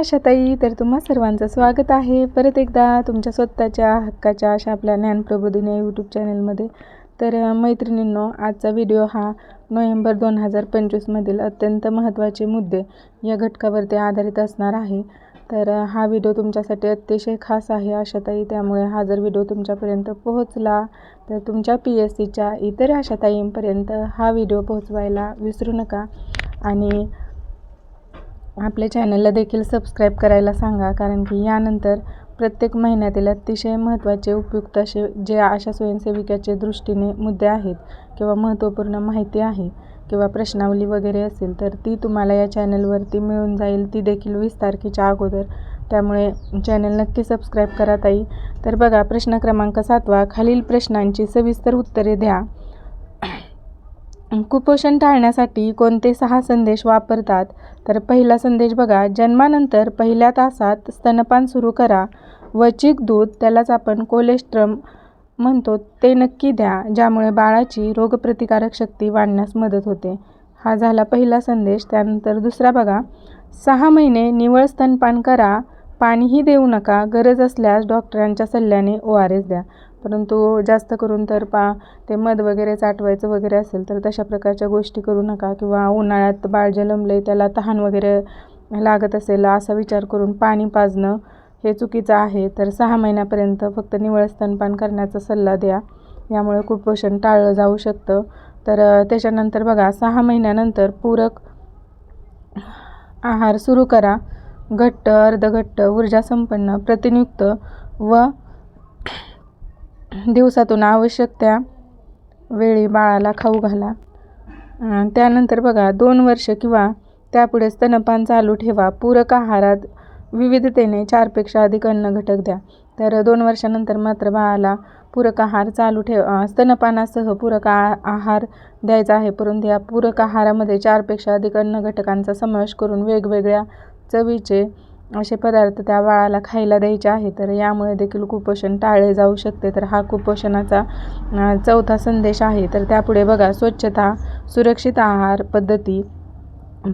आशाताई तर तुम्हा सर्वांचं स्वागत आहे. परत एकदा तुमच्या स्वतःच्या हक्काच्या अशा आपल्या ज्ञानप्रबोधिनी यूट्यूब चॅनलमध्ये तर मैत्रिणींनो आजचा व्हिडिओ हा नोव्हेंबर दोन हजार पंचवीसमधील अत्यंत महत्त्वाचे मुद्दे या घटकावरती आधारित असणार आहे. तर हा व्हिडिओ तुमच्यासाठी अतिशय खास आहे आशाताई. त्यामुळे हा जर व्हिडिओ तुमच्यापर्यंत पोहोचला तर तुमच्या पी एस सीच्या इतर आशाताईंपर्यंत हा व्हिडिओ पोहोचवायला विसरू नका. आणि आपल्या चॅनलला देखील सबस्क्राईब करायला सांगा कारण की यानंतर प्रत्येक महिन्यातील अतिशय महत्त्वाचे उपयुक्त असे जे आशा स्वयंसेविकाचे दृष्टीने मुद्दे आहेत किंवा महत्त्वपूर्ण माहिती आहे किंवा प्रश्नावली वगैरे असेल तर ती तुम्हाला या चॅनलवरती मिळून जाईल. ती देखील वीस तारखेच्या अगोदर. त्यामुळे चॅनल नक्की सबस्क्राईब करा ताई. तर बघा प्रश्न क्रमांक सातवा. खालील प्रश्नांची सविस्तर उत्तरे द्या. कुपोषण टाळण्यासाठी कोणते सहा संदेश वापरतात? तर पहिला संदेश बघा जन्मानंतर पहिल्या तासात स्तनपान सुरू करा. वचिक दूध त्यालाच आपण कोलेस्ट्रम म्हणतो ते नक्की द्या ज्यामुळे बाळाची रोगप्रतिकारक शक्ती वाढण्यास मदत होते. हा झाला पहिला संदेश. त्यानंतर दुसरा बघा सहा महिने निवळ स्तनपान करा. पाणीही देऊ नका. गरज असल्यास डॉक्टरांच्या सल्ल्याने ओ आर एस द्या. परंतु जास्त करून तर पा ते मध वगैरे चाटवायचं वगैरे असेल तर तशा प्रकारच्या गोष्टी करू नका. किंवा उन्हाळ्यात बाळ जलमले त्याला तहान वगैरे लागत असेल असा विचार करून पाणी पाजणं हे चुकीचं आहे. तर सहा महिन्यापर्यंत फक्त निवळ स्तनपान करण्याचा सल्ला द्या. यामुळे कुपोषण टाळलं जाऊ शकतं. तर त्याच्यानंतर बघा सहा महिन्यानंतर पूरक आहार सुरू करा. घट्ट अर्धघट्ट ऊर्जासंपन्न प्रतिनियुक्त व दिवसातून आवश्यक त्या वेळी बाळाला खाऊ घाला. त्यानंतर बघा दोन वर्ष किंवा त्यापुढे स्तनपान चालू ठेवा. पूरक आहारात विविधतेने चारपेक्षा अधिक अन्न घटक द्या. तर दोन वर्षानंतर मात्र बाळाला पूरक आहार चालू ठेव स्तनपानासह पूरक आ आहार द्यायचा आहे. परंतु या पूरक आहारामध्ये चारपेक्षा अधिक अन्न घटकांचा समावेश करून वेगवेगळ्या चवीचे असे पदार्थ त्या बाळाला खायला द्यायचे आहे तर यामुळे देखील कुपोषण टाळले जाऊ शकते. तर हा कुपोषणाचा चौथा संदेश आहे. तर त्यापुढे बघा स्वच्छता सुरक्षित आहार पद्धती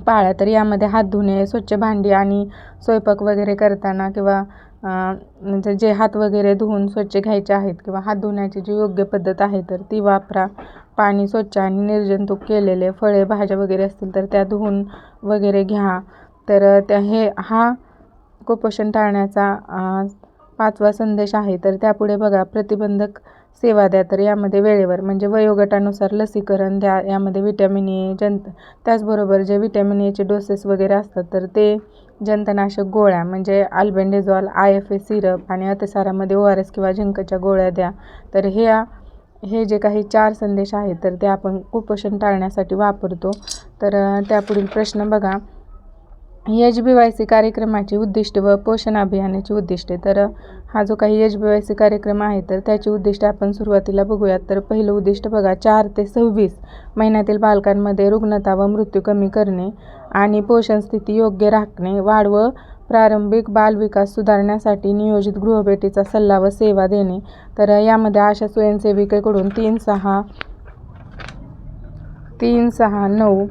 पाळा. तर यामध्ये हात धुणे स्वच्छ भांडी आणि स्वयंपाक वगैरे करताना किंवा म्हणजे जे हात वगैरे धुवून स्वच्छ घ्यायचे आहेत किंवा हात धुण्याची जी योग्य पद्धत आहे तर ती वापरा. पाणी स्वच्छ आणि निर्जंतुक केलेले फळे भाज्या वगैरे असतील तर त्या धुवून वगैरे घ्या. तर त्या हे हा कुपोषण टाळण्याचा पाचवा संदेश आहे. तर त्यापुढे बघा प्रतिबंधक सेवा द्या. तर यामध्ये वेळेवर म्हणजे वयोगटानुसार लसीकरण द्या. यामध्ये विटॅमिन ए जंत त्याचबरोबर जे विटॅमिन एचे डोसेस वगैरे असतात तर ते जंतनाशक गोळ्या म्हणजे albendazole I F A syrup आणि अतिसारामध्ये ओ आर एस किंवा झिंकच्या गोळ्या द्या. तर ह्या हे जे काही चार संदेश आहेत तर ते आपण कुपोषण टाळण्यासाठी वापरतो. तर त्यापुढील प्रश्न बघा. एच बी वाय सी कार्यक्रमाची उद्दिष्ट व पोषण अभियानाची उद्दिष्टे तर हा जो काही एच बी वाय सी कार्यक्रम आहे तर त्याची उद्दिष्टे आपण सुरुवातीला बघूयात. तर पहिलं उद्दिष्ट बघा चार ते सव्वीस महिन्यातील बालकांमध्ये रुग्णता व मृत्यू कमी करणे आणि पोषण स्थिती योग्य राखणे वाढ व प्रारंभिक बालविकास सुधारण्यासाठी नियोजित गृहभेटीचा सल्ला व सेवा देणे. तर यामध्ये आशा स्वयंसेविकेकडून तीन सहा तीन सहा नऊ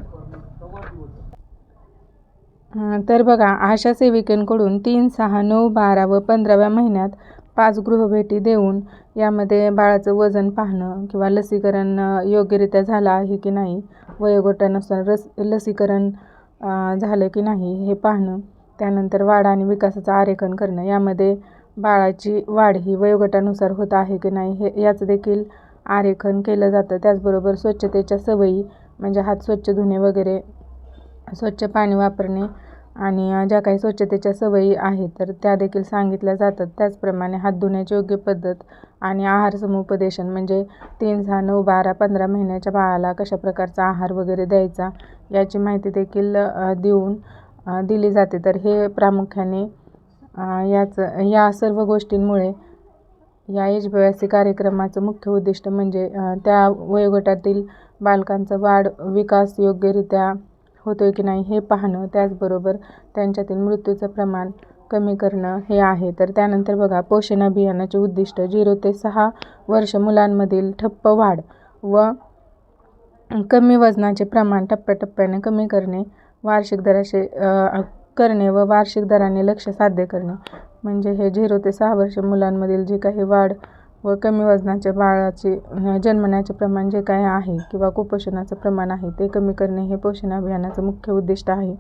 तर बघा आशा सेविकेंकडून तीन सहा नऊ बारा व पंधराव्या महिन्यात पाच गृहभेटी देऊन यामध्ये बाळाचं वजन पाहणं किंवा लसीकरण योग्यरित्या झालं आहे की नाही वयोगटानुसार रस लसीकरण झालं की नाही हे पाहणं त्यानंतर वाढ आणि विकासाचं आरेखन करणं यामध्ये बाळाची वाढ ही वयोगटानुसार होत आहे की नाही हे याचं देखील आरेखन केलं जातं. त्याचबरोबर स्वच्छतेच्या सवयी म्हणजे हात स्वच्छ धुणे वगैरे स्वच्छ पाणी वापरणे आणि ज्या काही स्वच्छतेच्या सवयी आहेत तर त्या देखील सांगितल्या जातात. त्याचप्रमाणे हात धुण्याची योग्य पद्धत आणि आहार समुपदेशन म्हणजे तीन सहा नऊ बारा पंधरा महिन्याच्या बाळाला कशा प्रकारचा आहार वगैरे द्यायचा याची माहिती देखील देऊन दिली जाते. तर हे प्रामुख्याने याचं या सर्व गोष्टींमुळे या एच बी सी कार्यक्रमाचं मुख्य उद्दिष्ट म्हणजे त्या वयोगटातील बालकांचा वाढ विकास योग्यरित्या होतोय की नाही हे पाहणं त्याचबरोबर त्यांच्यातील मृत्यूचं प्रमाण कमी करणं हे आहे. तर त्यानंतर बघा पोषण अभियानाचे उद्दिष्ट. झिरो ते सहा वर्ष मुलांमधील ठप्प वाढ व कमी वजनाचे प्रमाण टप्प्याटप्प्याने कमी करणे वार्षिक दराचे करणे व वार्षिक दराने लक्ष साध्य करणे. म्हणजे हे झिरो ते सहा वर्ष मुलांमधील जी काही वाढ व कमी वजनाच्या बाळाचे जन्मण्याचे प्रमाण जे काय आहे किंवा कुपोषणाचं प्रमाण आहे ते कमी करणे हे पोषण अभियानाचं मुख्य उद्दिष्ट आहे.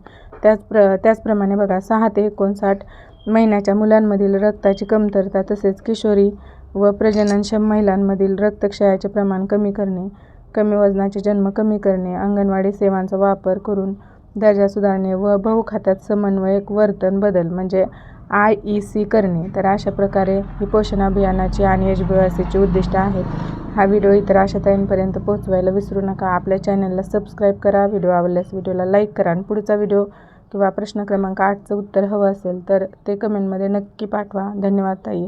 त्याच प्र त्याचप्रमाणे बघा सहा ते एकोणसाठ महिन्याच्या मुलांमधील रक्ताची कमतरता तसेच किशोरी व प्रजननक्षम महिलांमधील रक्तक्षयाचे प्रमाण कमी करणे कमी वजनाचे जन्म कमी करणे अंगणवाडी सेवांचा वापर करून दर्जा सुधारणे व बहुखात्यात समन्वयक वर्तन बदल म्हणजे आय ई सी करणे. तर अशा प्रकारे ही पोषण अभियानाची आणि एच बी सीची उद्दिष्ट आहेत. हा व्हिडिओ इतर आशाताईंपर्यंत पोहोचवायला विसरू नका. आपल्या चॅनलला सबस्क्राईब करा. व्हिडिओ आवडल्यास व्हिडिओला लाईक करा आणि पुढचा व्हिडिओ किंवा प्रश्न क्रमांक आठचं उत्तर हवं असेल तर ते कमेंटमध्ये नक्की पाठवा. धन्यवाद ताई.